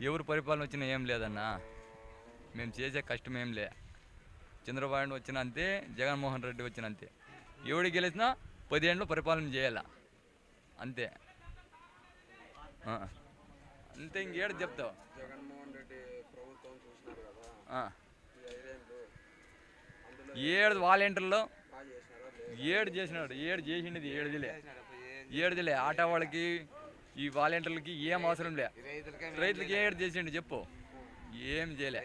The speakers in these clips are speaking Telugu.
ఎవరు పరిపాలన వచ్చినా ఏం లేదన్నా. మేము చేసే కష్టం ఏం లే. చంద్రబాబు నాయుడు వచ్చిన అంతే జగన్మోహన్ రెడ్డి వచ్చిన అంతే. ఎవడు గెలిచినా పదేళ్ళు పరిపాలన చేయాల. అంతే. ఆ. అంతే ఇంకేడు చెప్తావు? జగన్మోహన్ రెడ్డి ప్రభుత్వం చూసినారు కదా. ఆ. ఈ ఐదేళ్ళు అందులో ఏడు వాలంటీర్లో ఏడు చేసినాడు. ఏడు చేసిండేది ఏడుదిలే. ఏడుదిలే. ఆటో వాళ్ళకి ఈ వాలంటీర్లకి ఏం అవసరం లే. రైతులకి ఏడు చేసిండు చెప్పు. ఏం చేయలే.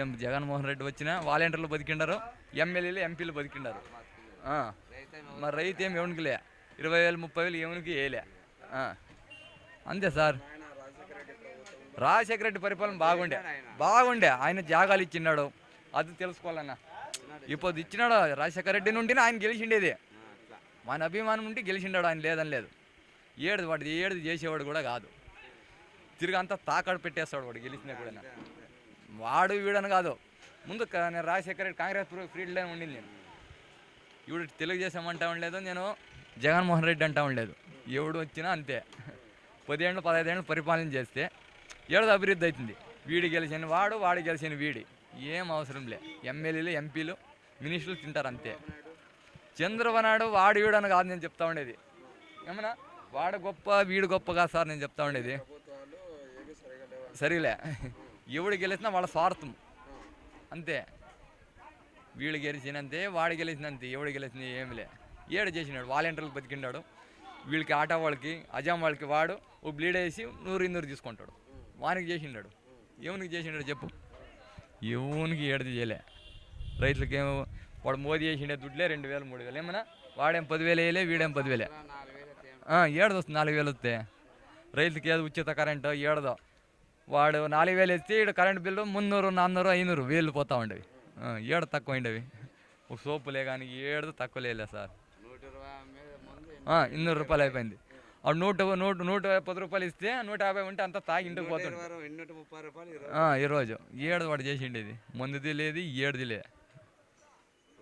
ఏం జగన్మోహన్ రెడ్డి వచ్చిన వాలంటీర్లు బతికిండారు ఎమ్మెల్యేలు ఎంపీలు బతికిండారు. మరి రైతు ఏం ఎవరికి ఇరవై వేలు ముప్పై వేలు ఎవరికి వేయలే. అంతే సార్. రాజశేఖర రెడ్డి ప్రభుత్వం రాజశేఖర రెడ్డి పరిపాలన బాగుండే. బాగుండే. ఆయన జాగాలు ఇచ్చినాడు అది తెలుసుకోవాలన్నా. ఇప్పుడు ఇచ్చినాడు? రాజశేఖర రెడ్డి నుండి ఆయన గెలిచిండేది. మన అభిమానం ఉంటే గెలిచిండాడు ఆయన లేదని లేదు. ఏడు వాడు ఏడు చేసేవాడు కూడా కాదు. తిరిగి అంతా తాకడు పెట్టేస్తాడు వాడు గెలిచినా కూడా. వాడు వీడని కాదు. ముందు నేను రాజశేఖర రెడ్డి కాంగ్రెస్ ఫీల్డ్లో ఉండింది నేను. ఇవిడు తెలుగుదేశం అంటా ఉండలేదు నేను జగన్మోహన్ రెడ్డి అంటా ఉండలేదు. ఎవడు వచ్చినా అంతే. పదిహేళ్ళు పదహైదేళ్ళు పరిపాలన చేస్తే ఏడాది అభివృద్ధి అవుతుంది. వీడి గెలిచిన వాడు వాడు గెలిచిన వీడి. ఏం అవసరం లే. ఎమ్మెల్యేలు ఎంపీలు మినిస్టర్లు తింటారు అంతే. చంద్రబాబు వాడు వీడని కాదు నేను చెప్తా ఉండేది. ఏమన్నా? వాడు గొప్ప వీడు గొప్ప కాదు సార్ నేను చెప్తా ఉండేది. సరిలే. ఎవడు గెలిచినా వాళ్ళ స్వార్థం. అంతే. వీడు గెలిచినంతే వాడు గెలిచినంతే ఎవడు గెలిచిన ఏమిలే. ఏడు చేసినాడు వాలంటీర్లు బతికిండాడు. వీళ్ళకి ఆటో వాళ్ళకి అజాం వాళ్ళకి వాడు ఓ బ్లీడ్ వేసి నూరు ఇన్నూరు తీసుకుంటాడు. వానికి చేసిండాడు. ఎవనికి చేసిండాడు చెప్పు. ఎవనికి ఏడది చేయలే. రైతులకేమో వాడు మోదీ చేసిండే దుడ్లే రెండు వేలు మూడు వేలు. ఏమన్నా? వాడేం పదివేలు వేయలే వీడేం పదివేలే. ఏడది వస్తుంది నాలుగు వేలు వస్తే. రైతులకి ఏదో ఉచిత కరెంటు? ఏడదో. వాడు నాలుగు వేలు ఎత్తి ఈడ కరెంట్ బిల్లు మున్నూరు నాన్నూరు ఐనూరు వేలు పోతా ఉండేవి. ఏడు తక్కువ ఉండేవి. ఒక సోపులే కానీ ఏడు తక్కువ లేలే సార్. ఇన్నూరు రూపాయలు అయిపోయింది. ఆ నూట నూట నూట పది రూపాయలు ఇస్తే నూట యాభై ఉంటే అంతా తాగి ఇంటికి ఆ, ఈరోజు ఏడు వాడు చేసిండేది. ముందుది లేదు ఏడుది లేదు రూపాయి పెట్టి పది రూపాయలు ఆ, సరే